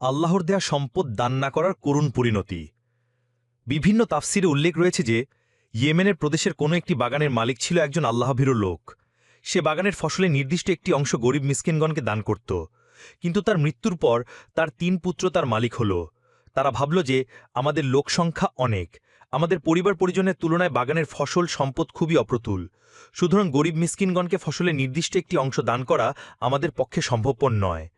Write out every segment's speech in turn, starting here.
আল্লাহর দেয়া সম্পদ দান না করার করুণ পরিণতি। বিভিন্ন তাফসিরে উল্লেখ রয়েছে যে, ইয়েমেনের প্রদেশের কোনো একটি বাগানের মালিক ছিল একজন আল্লাহভীর লোক। সে বাগানের ফসলে নির্দিষ্ট একটি অংশ গরিব মিসকিনগণকে দান করত। কিন্তু তার মৃত্যুর পর তার তিন পুত্র তার মালিক হল। তারা ভাবল যে, আমাদের লোক সংখ্যা অনেক। আমাদের পরিবার পরিজনের তুলনায় বাগানের ফসল সম্পদ খুবই অপ্রতুল। সুতরাং গরিব মিসকিনগণকে ফসলের নির্দিষ্ট একটি অংশ দান করা আমাদের পক্ষে সম্ভবপর নয়।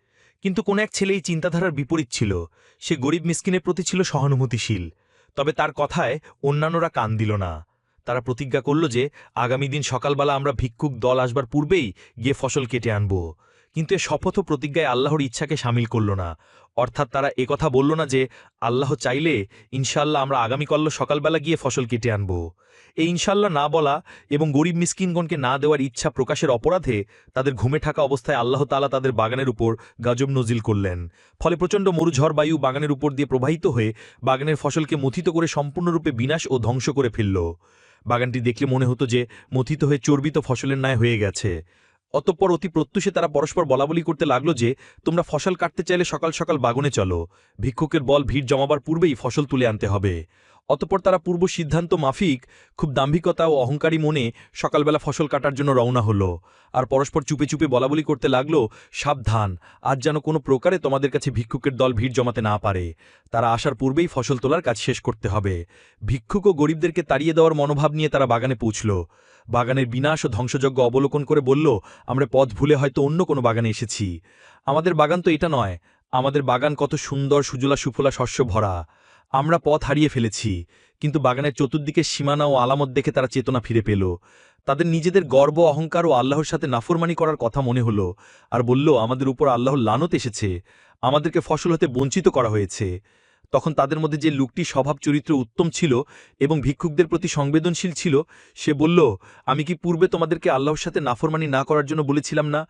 কিন্তু কোন এক ছেলে এই চিন্তাধারার বিপরীত ছিল। সে গরিব মিসকিনের প্রতি ছিল সহানুভূতিশীল। তবে তার কথায় অন্যান্যরা কান দিল না। তারা প্রতিজ্ঞা করল যে, আগামী দিন সকালবেলা আমরা ভিক্ষুক দল আসবার পূর্বেই গিয়ে ফসল কেটে আনব। কিন্তু এ শপথ প্রতিজ্ঞায় আল্লাহর ইচ্ছাকে সামিল করল না। অর্থাৎ তারা একথা বলল না যে, আল্লাহ চাইলে ইনশাল্লাহ আমরা আগামীকাল সকালবেলা গিয়ে ফসল কেটে আনব। এই ইনশাল্লাহ না বলা এবং গরিব মিসকিনগণকে না দেওয়ার ইচ্ছা প্রকাশের অপরাধে তাদের ঘুমে থাকা অবস্থায় আল্লাহ তালা তাদের বাগানের উপর গাজব নজিল করলেন। ফলে প্রচণ্ড মরুঝড় বায়ু বাগানের উপর দিয়ে প্রবাহিত হয়ে বাগানের ফসলকে মথিত করে সম্পূর্ণরূপে বিনাশ ও ধ্বংস করে ফেলল। বাগানটি দেখলে মনে হতো যে, মথিত হয়ে চর্বিত ফসলের ন্যায় হয়ে গেছে। অতঃপর অতি প্রত্যুষে তারা পরস্পর বলাবলি করতে লাগল যে, তোমরা ফসল কাটতে চাইলে সকাল সকাল বাগনে চলো। ভিক্ষুকের বল ভিড় জমাবার পূর্বেই ফসল তুলে আনতে হবে। অতঃপর তারা পূর্ব সিদ্ধান্ত মাফিক, খুব দাম্ভিকতা ও অহংকারী মনে সকালবেলা ফসল কাটার জন্য রওনা হলো। আর পরস্পর চুপে চুপে বলাবলি করতে লাগল, সাবধান, আজ যেন কোনো প্রকারে তোমাদের কাছে ভিক্ষুকের দল ভিড় জমাতে না পারে। তারা আসার পূর্বেই ফসল তোলার কাজ শেষ করতে হবে। ভিক্ষুক ও গরিবদেরকে তাড়িয়ে দেওয়ার মনোভাব নিয়ে তারা বাগানে পৌঁছল। বাগানের বিনাশ ও ধ্বংসযজ্ঞ অবলোকন করে বলল, আমরা পথ ভুলে হয়তো অন্য কোনো বাগানে এসেছি। আমাদের বাগান তো এটা নয়, আমাদের বাগান কত সুন্দর, সুজলা, সুফলা, শস্য ভরা। আমরা পথ হারিয়ে ফেলেছি, কিন্তু বাগানের চতুর্দিকে সীমানা ও আলামত দেখে তারা চেতনা ফিরে পেল। তাদের নিজেদের গর্ব, অহংকার ও আল্লাহর সাথে নাফরমানি করার কথা মনে হলো আর বলল, আমাদের উপর আল্লাহর লানত এসেছে। আমাদেরকে ফসল হতে বঞ্চিত করা হয়েছে। তখন তাদের মধ্যে যে লোকটি স্বভাব চরিত্র উত্তম ছিল এবং ভিক্ষুকদের প্রতি সংবেদনশীল ছিল, সে বলল, আমি কি পূর্বে তোমাদেরকে আল্লাহর সাথে নাফরমানি না করার জন্য বলেছিলাম না?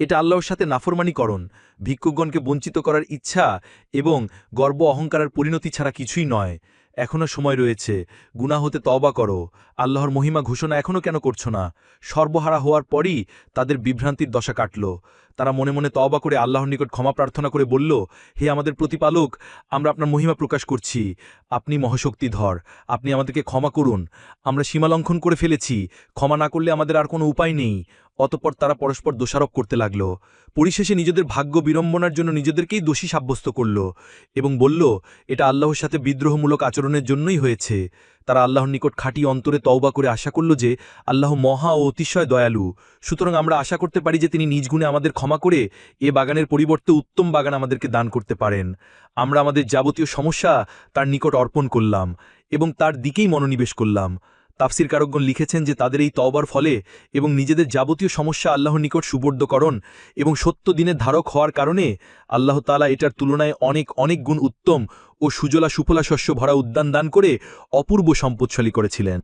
এটা আল্লাহর সাথে নাফরমানিকরণ ভিক্ষুকগণকে বঞ্চিত করার ইচ্ছা এবং গর্ব অহংকারের পরিণতি ছাড়া কিছুই নয়। এখনও সময় রয়েছে। গুণা হতে তওবা করো। আল্লাহর মহিমা ঘোষণা এখনও কেন করছ না? সর্বহারা হওয়ার পরই তাদের বিভ্রান্তির দশা কাটল। তারা মনে মনে তবা করে আল্লাহর নিকট ক্ষমা প্রার্থনা করে বলল, হে আমাদের প্রতিপালক, আমরা আপনার মহিমা প্রকাশ করছি। আপনি মহাশক্তিধর। আপনি আমাদেরকে ক্ষমা করুন। আমরা সীমালঙ্ঘন করে ফেলেছি। ক্ষমা না করলে আমাদের আর কোনো উপায় নেই। অতপর তারা পরস্পর দোষারোপ করতে লাগল। পরিশেষে নিজেদের ভাগ্য বিড়ম্বনার জন্য নিজেদেরকেই দোষী সাব্যস্ত করল এবং বলল, এটা আল্লাহর সাথে বিদ্রোহমূলক আচরণের জন্যই হয়েছে। তারা আল্লাহর নিকট খাঁটি অন্তরে তওবা করে আশা করল যে আল্লাহ মহা ও অতিশয় দয়ালু। সুতরাং আমরা আশা করতে পারি যে তিনি নিজ গুণে আমাদের ক্ষমা করে এ বাগানের পরিবর্তে উত্তম বাগান আমাদেরকে দান করতে পারেন। আমরা আমাদের যাবতীয় সমস্যা তার নিকট অর্পণ করলাম এবং তার দিকেই মনোনিবেশ করলাম। তাফসির কারকগণ লিখেছেন যে তাদের এই তওবার ফলে এবং নিজেদের যাবতীয় সমস্যা আল্লাহর নিকট সুবর্দকরণ এবং সত্য দিনের ধারক হওয়ার কারণে আল্লাহ তালা এটার তুলনায় অনেক অনেক গুণ উত্তম ও সুজলা সুফলা শস্য ভরা উদ্যান দান করে অপূর্ব সম্পদশালী করেছিলেন।